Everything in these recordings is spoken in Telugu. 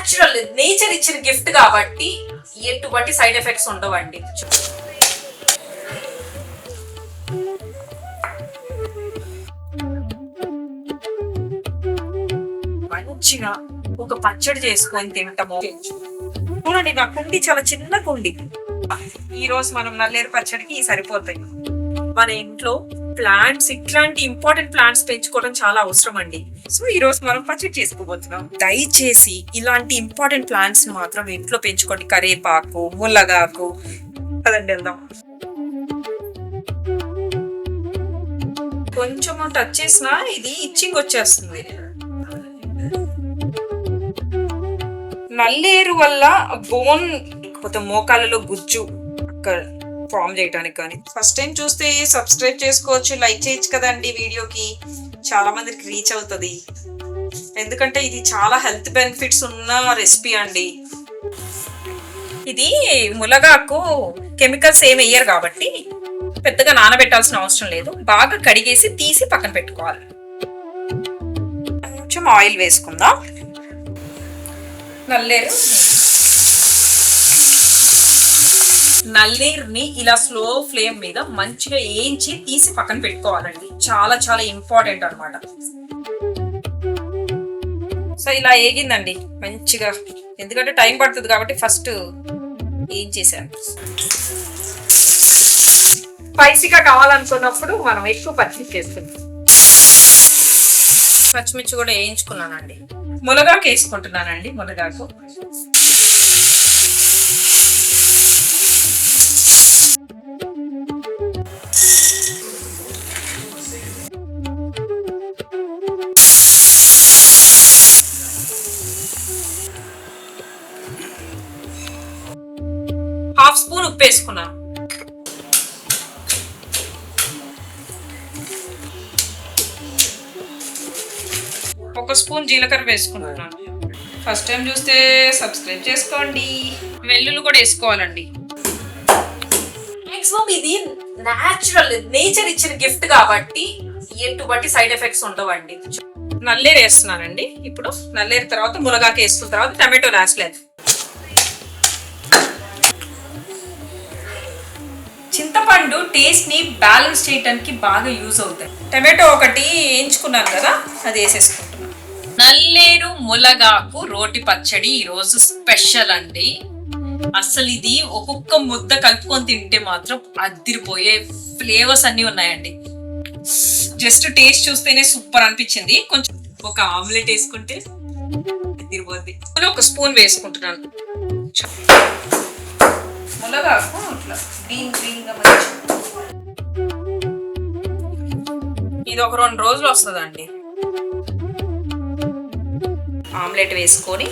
న్యాచురల్ నేచర్ ఇచ్చిన గిఫ్ట్ కాబట్టి ఎటువంటి సైడ్ ఎఫెక్ట్స్ ఉండవండి. మంచిగా ఒక పచ్చడి చేసుకొని తింటాము. చూడండి నా కుండి చాలా చిన్న కుండి. ఈ రోజు మనం నల్లేరు పచ్చడికి సరిపోతాయి. మన ఇంట్లో ప్లాంట్స్ ఇట్లాంటి ఇంపార్టెంట్ ప్లాంట్స్ పెంచుకోవడం చాలా అవసరం అండి. సో ఈ రోజు మనం పచ్చడి చేసుకోబోతున్నాం. దయచేసి ఇలాంటి ఇంపార్టెంట్ ప్లాంట్స్ మాత్రం ఇంట్లో పెంచుకోండి. కరేపాకు ముల్లగాకు అదండి వెళ్దాం. కొంచెం టచ్ చేసినా ఇది ఇచ్చింగ్ వచ్చేస్తుంది. నల్లేరు వల్ల బోన్ లేకపోతే మోకాలలో గుజ్జు అక్కడ ఫామ్ చేయడానికి కానీ. ఫస్ట్ టైం చూస్తే సబ్స్క్రైబ్ చేసుకోవచ్చు లైక్ చేయొచ్చు కదండి వీడియోకి. చాలా మందికి రీచ్ అవుతుంది. ఎందుకంటే ఇది చాలా హెల్త్ బెనిఫిట్స్ ఉన్న రెసిపీ అండి. ఇది ములగాకు కెమికల్స్ ఏమి వేయరు కాబట్టి పెద్దగా నానబెట్టాల్సిన అవసరం లేదు. బాగా కడిగేసి తీసి పక్కన పెట్టుకోవాలి. కొంచెం ఆయిల్ వేసుకుందాం. నల్లేరు నల్లేరుని ఇలా స్లో ఫ్లేమ్ మీద మంచిగా వేయించి తీసి పక్కన పెట్టుకోవాలండి. చాలా చాలా ఇంపార్టెంట్ అన్నమాట. సో ఇలా ఏగిందండి. మంచిగా. ఎందుకంటే టైం పడుతుంది కాబట్టి ఫస్ట్ ఏం చేశాను? స్పైసీగా కావాలనుకున్నప్పుడు మనం ఎక్కువ పచ్చిమిర్చి వేసుకుంటాం పచ్చిమిర్చి కూడా వేయించుకున్నానండి. మునగాకు వేసుకుంటున్నానండి మునగాకు. ఉప్పు వేసుకున్నాను ఒక స్పూన్ జీలకర్ర వేసుకుంటున్నాను ఫస్ట్ టైం చూస్తే సబ్స్క్రైబ్ చేసుకోండి. వెల్లుల్లి కూడా వేసుకోవాలండి. మాక్సిమం ఇది న్యాచురల్ నేచర్ ఇచ్చిన గిఫ్ట్ కాబట్టి ఎటువంటి సైడ్ ఎఫెక్ట్స్ ఉండవండి. నల్లేరు వేస్తున్నానండి. ఇప్పుడు నల్లేరు తర్వాత మునగాకు వేసుకున్న తర్వాత టమాటో రాసలేదు చింతపండు టేస్ట్ని బ్యాలెన్స్ చేయడానికి బాగా యూజ్ అవుతాయి. టమాటో ఒకటి వేయించుకున్నాను కదా అది వేసేసుకుంటున్నాను నల్లేరు ములగాకు రోటి పచ్చడి ఈరోజు స్పెషల్ అండి. అసలు ఇది ఒక్కొక్క ముద్ద కలుపుకొని తింటే మాత్రం అద్దిరిపోయే ఫ్లేవర్స్ అన్ని ఉన్నాయండి. జస్ట్ టేస్ట్ చూస్తేనే సూపర్ అనిపించింది. కొంచెం ఒక ఆమ్లెట్ వేసుకుంటే అద్దిరిపోద్ది ఒక స్పూన్ వేసుకుంటున్నాను. ములగాకు ఇట్లా గ్రీన్ గ్రీన్గా మంచి ఇది ఒక రెండు రోజులు వస్తుందండి. ఆమ్లెట్ వేసుకొని.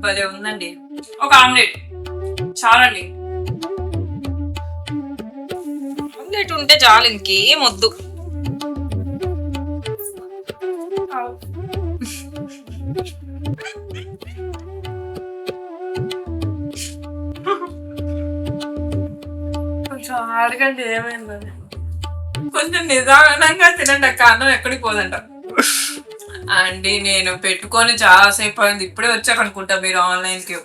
భలే ఉందండి. ఒక ఆమ్లెట్. చాలండి. ఆమ్లెట్ ఉంటే చాలు ఇంకేం వద్దు. కొంచెం అడగండి ఏమైందని కొంచెం నిదానంగా తినండి అక్క అన్నం ఎక్కడికి పోదంట. అండి నేను పెట్టుకొని చాలా సేపు అయింది. ఇప్పుడే వచ్చాక అనుకుంటా మీరు ఆన్లైన్కి.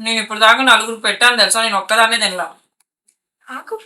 నేను ఇప్పుడు దాకా నలుగురు పెట్టాను తెలుసా? నేను ఒక్కదాన్నే తినలా. ఆకు